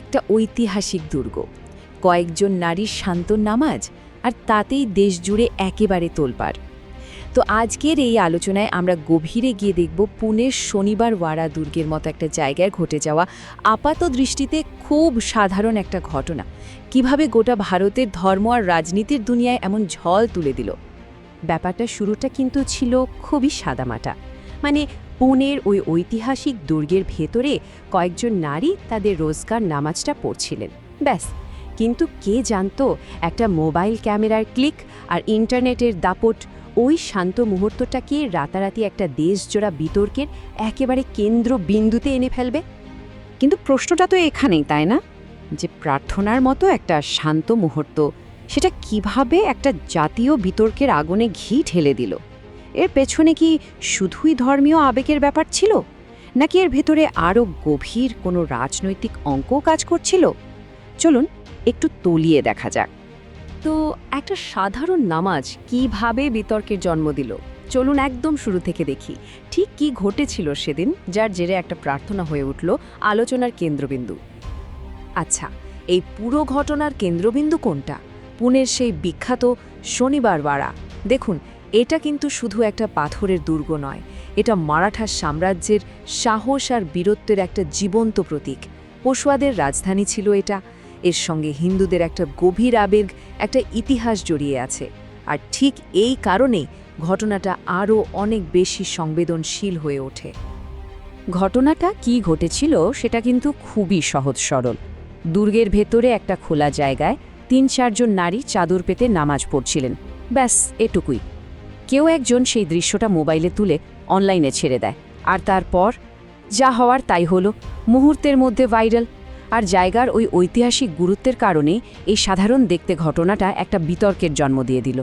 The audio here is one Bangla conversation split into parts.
একটা ঐতিহাসিক দুর্গ। কয়েকজন নারীর শান্ত নামাজ আর তাতেই দেশ জুড়ে একেবারে তোলপাড়। তো আজকের এই আলোচনায় আমরা গভীরে গিয়ে দেখব পুনের শনিবার ওয়াড়া দুর্গের মতো একটা জায়গায় ঘটে যাওয়া আপাত দৃষ্টিতে খুব সাধারণ একটা ঘটনা। কীভাবে গোটা ভারতের ধর্ম আর রাজনীতির দুনিয়ায় এমন ঝল তুলে দিল। ব্যাপারটা শুরুটা কিন্তু ছিল খুবই সাদামাটা। মানে পুনের ওই ঐতিহাসিক দুর্গের ভেতরে কয়েকজন নারী তাদের রোজগার নামাজটা পড়ছিলেন। ব্যাস, কিন্তু কে জানতো একটা মোবাইল ক্যামেরার ক্লিক আর ইন্টারনেটের দাপট, ওই শান্ত মুহূর্তটাকে রাতারাতি একটা দেশজোড়া বিতর্কের একেবারে কেন্দ্র বিন্দুতে এনে ফেলবে? কিন্তু প্রশ্নটা তো এখানেই, তাই না? যে প্রার্থনার মতো একটা শান্ত মুহূর্ত, সেটা কীভাবে একটা জাতীয় বিতর্কের আগুনে ঘি ঢেলে দিল? এর পেছনে কি শুধুই ধর্মীয় আবেগের ব্যাপার ছিল? নাকি এর ভেতরে আরও গভীর কোনো রাজনৈতিক অঙ্ক কাজ করছিল? চলুন একটু তলিয়ে দেখা যাক। তো একটা সাধারণ নামাজ কীভাবে বিতর্কের জন্ম দিল? চলুন একদম শুরু থেকে দেখি। ঠিক কি ঘটেছিল সেদিন যার জেরে একটা প্রার্থনা হয়ে উঠল আলোচনার কেন্দ্রবিন্দু? আচ্ছা এই পুরো ঘটনার কেন্দ্রবিন্দু কোনটা? পুনের সেই বিখ্যাত শনিবার বাড়া দেখুন এটা কিন্তু শুধু একটা পাথরের দুর্গ নয়, এটা মারাঠা সাম্রাজ্যের সাহস আর বীরত্বের একটা জীবন্ত প্রতীক। পশুয়াদের রাজধানী ছিল এটা, এর সঙ্গে হিন্দুদের একটা গভীর আবেগ, একটা ইতিহাস জড়িয়ে আছে। আর ঠিক এই কারণেই ঘটনাটা আরও অনেক বেশি সংবেদনশীল হয়ে ওঠে। ঘটনাটা কি ঘটেছিল সেটা কিন্তু খুবই সহজ সরল। দুর্গের ভেতরে একটা খোলা জায়গায় তিন চারজন নারী চাদর পেতে নামাজ পড়ছিলেন। ব্যাস, এটুকুই। কেউ একজন সেই দৃশ্যটা মোবাইলে তুলে অনলাইনে ছেড়ে দেয়। আর তারপর যা হওয়ার তাই হলো। মুহূর্তের মধ্যে ভাইরাল। আর জায়গার ওই ঐতিহাসিক গুরুত্বের কারণে এই সাধারণ দেখতে ঘটনাটা একটা বিতর্কের জন্ম দিয়ে দিল।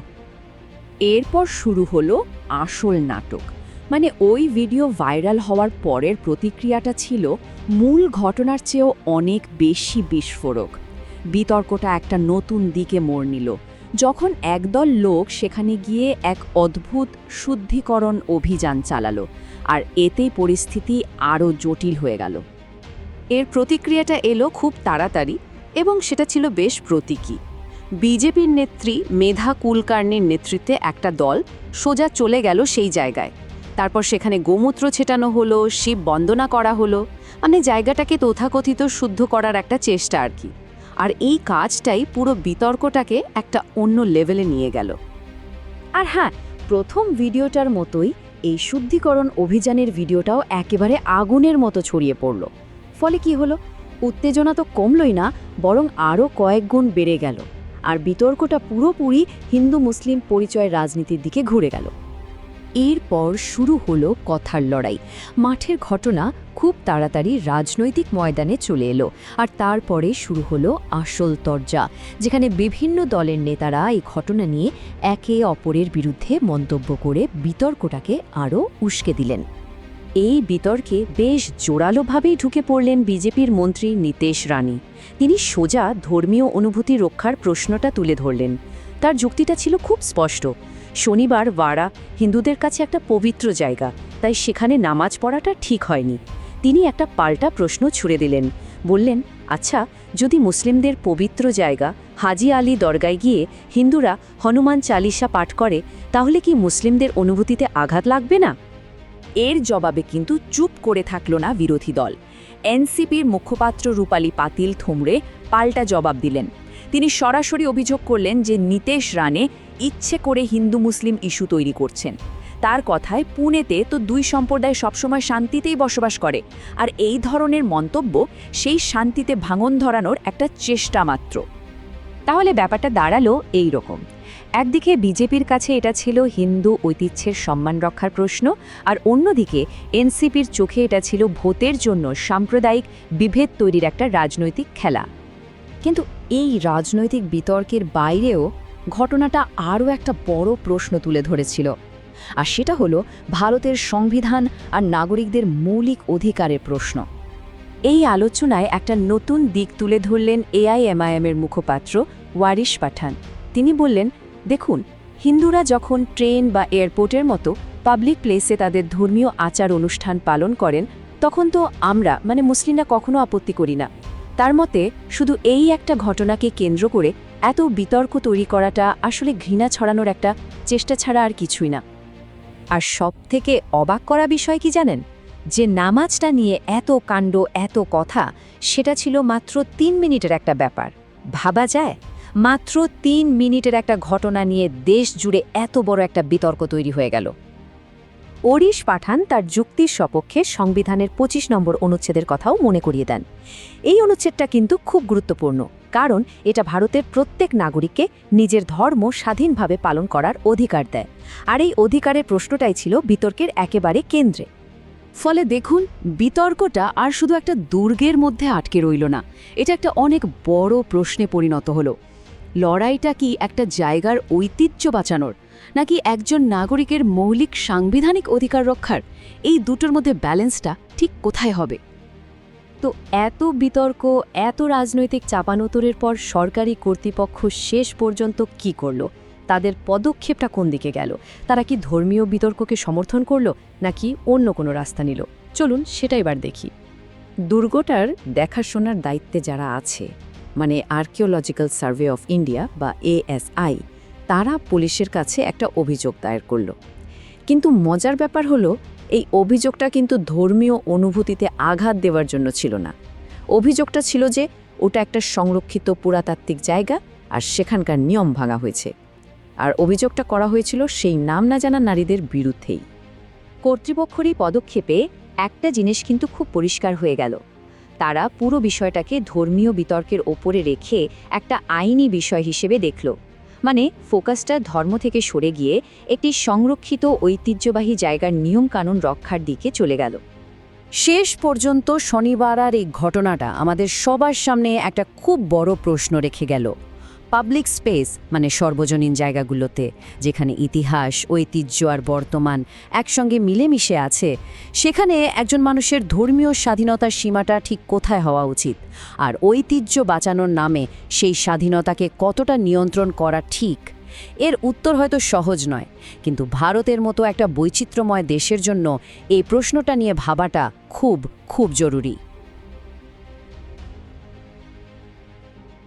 এরপর শুরু হলো আসল নাটক। মানে ওই ভিডিও ভাইরাল হওয়ার পরের প্রতিক্রিয়াটা ছিল মূল ঘটনার চেয়েও অনেক বেশি বিস্ফোরক। বিতর্কটা একটা নতুন দিকে মোড় নিল। যখন একদল লোক সেখানে গিয়ে এক অদ্ভুত শুদ্ধিকরণ অভিযান চালালো, আর এতেই পরিস্থিতি আরও জটিল হয়ে গেল। এর প্রতিক্রিয়াটা এলো খুব তাড়াতাড়ি, এবং সেটা ছিল বেশ প্রতীকী। বিজেপির নেত্রী মেধা কুলকার্নির নেতৃত্বে একটা দল সোজা চলে গেল সেই জায়গায়। তারপর সেখানে গোমূত্র ছেটানো হলো, শিব বন্দনা করা হলো মানে জায়গাটাকে তথাকথিত শুদ্ধ করার একটা চেষ্টা আর কি। আর এই কাজটাই পুরো বিতর্কটাকে একটা অন্য লেভেলে নিয়ে গেল। আর হ্যাঁ প্রথম ভিডিওটার মতোই এই শুদ্ধিকরণ অভিযানের ভিডিওটাও একেবারে আগুনের মতো ছড়িয়ে পড়ল। ফলে কি হলো? উত্তেজনা তো কমলই না, বরং আরও কয়েক গুণ বেড়ে গেল। আর বিতর্কটা পুরোপুরি হিন্দু মুসলিম পরিচয় রাজনীতির দিকে ঘুরে গেল। এরপর শুরু হলো কথার লড়াই। মাঠের ঘটনা খুব তাড়াতাড়ি রাজনৈতিক ময়দানে চলে এলো আর তারপরে শুরু হলো আসল তরজা, যেখানে বিভিন্ন দলের নেতারা এই ঘটনা নিয়ে একে অপরের বিরুদ্ধে মন্তব্য করে বিতর্কটাকে আরও উস্কে দিলেন। এই বিতর্কে বেশ জোরালোভাবেই ঢুকে পড়লেন বিজেপির মন্ত্রী নীতেশ রানী। তিনি সোজা ধর্মীয় অনুভূতি রক্ষার প্রশ্নটা তুলে ধরলেন। তার যুক্তিটা ছিল খুব স্পষ্ট। শনিবার ওয়াড়া হিন্দুদের কাছে একটা পবিত্র জায়গা, তাই সেখানে নামাজ পড়াটা ঠিক হয়নি। তিনি একটা পাল্টা প্রশ্ন ছুড়ে দিলেন। বললেন আচ্ছা যদি মুসলিমদের পবিত্র জায়গা হাজি আলী দরগায় গিয়ে হিন্দুরা হনুমান চালিসা পাঠ করে, তাহলে কি মুসলিমদের অনুভূতিতে আঘাত লাগবে না? এর জবাবে কিন্তু চুপ করে থাকল না বিরোধী দল। এনসিপির মুখপাত্র রূপালী পাতিল থুমড়ে পাল্টা জবাব দিলেন। তিনি সরাসরি অভিযোগ করলেন যে নীতেশ রানে ইচ্ছে করে হিন্দু মুসলিম ইস্যু তৈরি করছেন। তার কথায় পুনেতে তো দুই সম্প্রদায় সবসময় শান্তিতেই বসবাস করে, আর এই ধরনের মন্তব্য সেই শান্তিতে ভাঙন ধরানোর একটা চেষ্টা মাত্র। তাহলে ব্যাপারটা দাঁড়াল এই রকম। একদিকে বিজেপির কাছে এটা ছিল হিন্দু ঐতিহ্যের সম্মান রক্ষার প্রশ্ন, আর অন্যদিকে এনসিপির চোখে এটা ছিল ভোটের জন্য সাম্প্রদায়িক বিভেদ তৈরির একটা রাজনৈতিক খেলা। কিন্তু এই রাজনৈতিক বিতর্কের বাইরেও ঘটনাটা আরও একটা বড় প্রশ্ন তুলে ধরেছিল। আর সেটা হলো ভারতের সংবিধান আর নাগরিকদের মৌলিক অধিকারের প্রশ্ন। এই আলোচনায় একটা নতুন দিক তুলে ধরলেন এআইএমআইএমের মুখপাত্র ওয়ারিশ পাঠান। তিনি বললেন, দেখুন, হিন্দুরা যখন ট্রেন বা এয়ারপোর্টের মতো পাবলিক প্লেসে তাদের ধর্মীয় আচার অনুষ্ঠান পালন করেন, তখন তো আমরা মানে মুসলিমরা কখনো আপত্তি করি না। তার মতে, শুধু এই একটা ঘটনাকে কেন্দ্র করে এত বিতর্ক তৈরি করাটা আসলে ঘৃণা ছড়ানোর একটা চেষ্টা ছাড়া আর কিছুই না। আর সব থেকে অবাক করা বিষয় কি জানেন? যে নামাজটা নিয়ে এত কাণ্ড, এত কথা, সেটা ছিল মাত্র তিন মিনিটের একটা ব্যাপার। ভাবা যায়? মাত্র তিন মিনিটের একটা ঘটনা নিয়ে দেশ জুড়ে এত বড় একটা বিতর্ক তৈরি হয়ে গেল। ওরিশ পাঠান তার যুক্তির সপক্ষে সংবিধানের ২৫ নম্বর অনুচ্ছেদের কথাও মনে করিয়ে দেন। এই অনুচ্ছেদটা কিন্তু খুব গুরুত্বপূর্ণ, কারণ এটা ভারতের প্রত্যেক নাগরিককে নিজের ধর্ম স্বাধীনভাবে পালন করার অধিকার দেয়। আর এই অধিকারের প্রশ্নটাই ছিল বিতর্কের একেবারে কেন্দ্রে। ফলে দেখুন, বিতর্কটা আর শুধু একটা দুর্গের মধ্যে আটকে রইল না, এটা একটা অনেক বড় প্রশ্নে পরিণত হলো। লড়াইটা কি একটা জায়গার ঐতিহ্য বাঁচানোর, নাকি একজন নাগরিকের মৌলিক সাংবিধানিক অধিকার রক্ষার? এই দুটোর মধ্যে ব্যালেন্সটা ঠিক কোথায় হবে? তো এত বিতর্ক, এত রাজনৈতিক চাপানোতরের পর সরকারি কর্তৃপক্ষ শেষ পর্যন্ত কি করল? তাদের পদক্ষেপটা কোন দিকে গেল? তারা কি ধর্মীয় বিতর্ককে সমর্থন করল, নাকি অন্য কোনো রাস্তা নিল? চলুন সেটা এবার দেখি। দুর্গটার দেখাশোনার দায়িত্বে যারা আছে মানে আর্কিওলজিক্যাল সার্ভে অফ ইন্ডিয়া বা এএসআই তারা পুলিশের কাছে একটা অভিযোগ দায়ের করল। কিন্তু মজার ব্যাপার হলো, এই অভিযোগটা কিন্তু ধর্মীয় অনুভূতিতে আঘাত দেওয়ার জন্য ছিল না। অভিযোগটা ছিল যে, ওটা একটা সংরক্ষিত পুরাতাত্ত্বিক জায়গা আর সেখানকার নিয়ম ভাঙা হয়েছে। আর অভিযোগটা করা হয়েছিল সেই নাম না জানা নারীদের বিরুদ্ধেই। কর্তৃপক্ষেরই পদক্ষেপে একটা জিনিস কিন্তু খুব পরিষ্কার হয়ে গেল। তারা পুরো বিষয়টাকে ধর্মীয় বিতর্কের ওপরে রেখে একটা আইনি বিষয় হিসেবে দেখল। মানে ফোকাসটা ধর্ম থেকে সরে গিয়ে একটি সংরক্ষিত ঐতিহ্যবাহী জায়গার নিয়মকানুন রক্ষার দিকে চলে গেল। শেষ পর্যন্ত শনিবার আর এই ঘটনাটা আমাদের সবার সামনে একটা খুব বড় প্রশ্ন রেখে গেল। পাবলিক স্পেস মানে সর্বজনীন জায়গাগুলোতে, যেখানে ইতিহাস, ঐতিহ্য আর বর্তমান একসঙ্গে মিলেমিশে আছে, সেখানে একজন মানুষের ধর্মীয় স্বাধীনতার সীমাটা ঠিক কোথায় হওয়া উচিত? আর ঐতিহ্য বাঁচানোর নামে সেই স্বাধীনতাকে কতটা নিয়ন্ত্রণ করা ঠিক? এর উত্তর হয়তো সহজ নয়, কিন্তু ভারতের মতো একটা বৈচিত্র্যময় দেশের জন্য এই প্রশ্নটা নিয়ে ভাবাটা খুব খুব জরুরি।